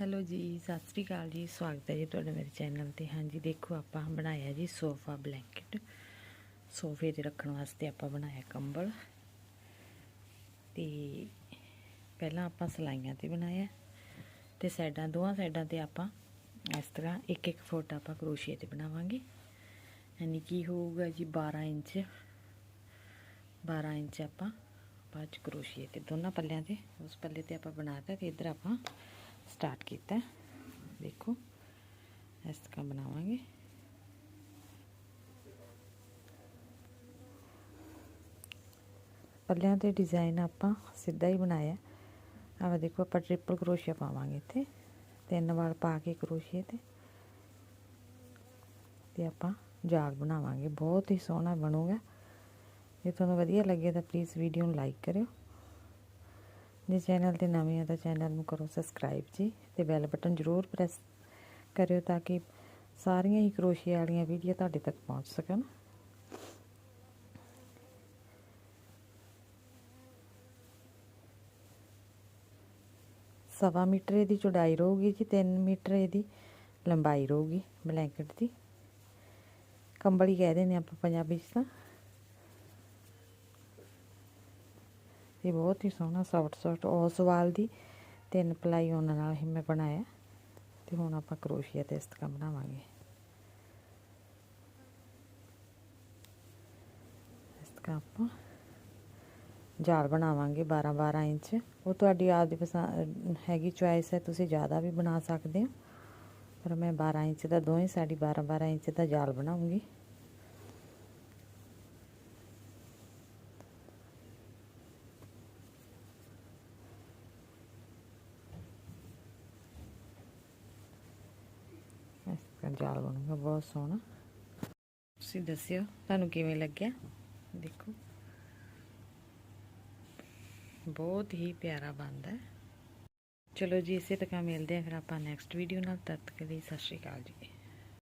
Hello ਜੀ, ਸਤਿ ਸ੍ਰੀ ਅਕਾਲ ਜੀ। ਸਵਾਗਤ ਹੈ ਜੀ ਤੁਹਾਡਾ ਮੇਰੇ ਚੈਨਲ ਤੇ। ਹਾਂਜੀ, ਦੇਖੋ, ਆਪਾਂ ਬਣਾਇਆ ਜੀ ਸੋਫਾ ਬਲੈਂਕਟ। ਸੋਫੇ ਤੇ ਰੱਖਣ ਵਾਸਤੇ ਆਪਾਂ ਬਣਾਇਆ ਕੰਬਲ। ਤੇ ਪਹਿਲਾਂ ਆਪਾਂ ਸਲਾਈਆਂ ਤੇ ਬਣਾਇਆ। ਤੇ ਸਾਈਡਾਂ, ਦੋਹਾਂ ਸਾਈਡਾਂ ਤੇ ਆਪਾਂ ਇਸ ਤਰ੍ਹਾਂ ਇੱਕ ਇੱਕ ਫੁੱਟ ਆਪਾਂ ਕਰੋਸ਼ੀਏ ਤੇ ਬਣਾਵਾਂਗੇ। ਯਾਨੀ ਕੀ ਹੋਊਗਾ ਜੀ 12 ਇੰਚ। 12 ਇੰਚ ਆਪਾਂ ਬਾਅਦ ਚ ਕਰੋਸ਼ੀਏ ਤੇ, ਦੋਨਾਂ ਪੱਲਿਆਂ ਤੇ। ਉਸ ਪੱਲੇ ਤੇ ਆਪਾਂ ਬਣਾਤਾ ਤੇ ਇੱਧਰ ਆਪਾਂ ਸਟਾਰਟ ਕੀਤਾ ਦੇਖੋ, ਇਸ ਤਰ੍ਹਾਂ ਬਣਾਵਾਂਗੇ। ਪੱਲਿਆਂ ਤੇ ਡਿਜ਼ਾਈਨ ਆਪਾਂ ਸਿੱਧਾ ਹੀ ਬਣਾਇਆ ਆਹ ਦੇਖੋ, ਆਪਾਂ ਟ੍ਰਿਪਲ ਕਰੋਸ਼ੀਆ ਪਾਵਾਂਗੇ ਇੱਥੇ। ਤਿੰਨ ਵਾਰ ਪਾ ਕੇ ਕਰੋਸ਼ੀਏ ਤੇ। ਤੇ ਆਪਾਂ ਜਾਲ ਬਣਾਵਾਂਗੇ। ਬਹੁਤ ਹੀ ਸੋਹਣਾ ਬਣੂਗਾ। ਜੇ ਤੁਹਾਨੂੰ ਵਧੀਆ ਲੱਗੇ ਤਾਂ ਪਲੀਜ਼ ਵੀਡੀਓ ਨੂੰ ਲਾਈਕ ਕਰਿਓ। ਜੇ ਚੈਨਲ ਤੇ ਨਵੇਂ ਆ ਤਾਂ ਚੈਨਲ ਨੂੰ ਕਰੋ ਸਬਸਕ੍ਰਾਈਬ ਜੀ ਤੇ ਬੈਲ ਬਟਨ ਜ਼ਰੂਰ ਪ੍ਰੈਸ ਕਰਿਓ ਤਾਂ ਕਿ ਸਾਰੀਆਂ ਹੀ ਕਰੋਸ਼ੀਏ ਵਾਲੀਆਂ ਵੀਡੀਓ ਤੁਹਾਡੇ ਤੱਕ ਪਹੁੰਚ ਸਕਣ। ਸਵਾ ਮੀਟਰ ਇਹਦੀ ਚੌੜਾਈ ਰਹੂਗੀ ਜੀ 3 ਮੀਟਰ ਇਹਦੀ ਲੰਬਾਈ ਰਹੂਗੀ ਬਲੈਂਕਟ ਦੀ। ਕੰਬਲੀ ਕਹਿ ਦਿੰਦੇ ਆਪਾਂ ਪੰਜਾਬੀ 'ਚ ਤਾਂ। ਇਹ ਬਹੁਤ ਹੀ ਸੋਹਣਾ ਸੌਫਟ ਸੌਫਟ ਓਸਵਾਲ ਦੀ ਤਿੰਨ ਪਲਾਈ ਉਹਨਾਂ ਨਾਲ ਹੀ ਮੈਂ ਬਣਾਇਆ। ਤੇ ਹੁਣ ਆਪਾਂ ਕਰੋਸ਼ੀਆ ਤੇ ਇਸ ਬਣਾਵਾਂਗੇ। ਇਸ ਆਪਾਂ ਜਾਲ ਬਣਾਵਾਂਗੇ 12 12 ਇੰਚ। ਉਹ ਤੁਹਾਡੀ ਆਪ ਦੀ ਪਸੰਦ ਹੈਗੀ ਚੁਆਇਸ ਹੈ, ਤੁਸੀਂ ਜ਼ਿਆਦਾ ਵੀ ਬਣਾ ਸਕਦੇ ਹੋ। ਪਰ ਮੈਂ 12 ਇੰਚ ਦਾ, ਦੋਵੇਂ ਸਾਡੀ 12 12 ਇੰਚ ਦਾ ਜਾਲ ਬਣਾਉਂਗੀ। ਜਾਲ ਬਣੂਗਾ ਬਹੁਤ ਸੋਹਣਾ। ਤੁਸੀਂ ਦੱਸਿਓ, ਤੁਹਾਨੂੰ ਕਿਵੇਂ ਲੱਗਿਆ? ਦੇਖੋ। ਬਹੁਤ ਹੀ ਪਿਆਰਾ ਬਣਦਾ ਹੈ। ਚਲੋ ਜੀ, ਇਸੇ ਤਰ੍ਹਾਂ ਮਿਲਦੇ ਆ ਫਿਰ ਆਪਾਂ ਨੈਕਸਟ ਵੀਡੀਓ ਨਾਲ। ਤਦ ਤੱਕ ਲਈ ਸਤਿ ਸ਼੍ਰੀ ਅਕਾਲ ਜੀ।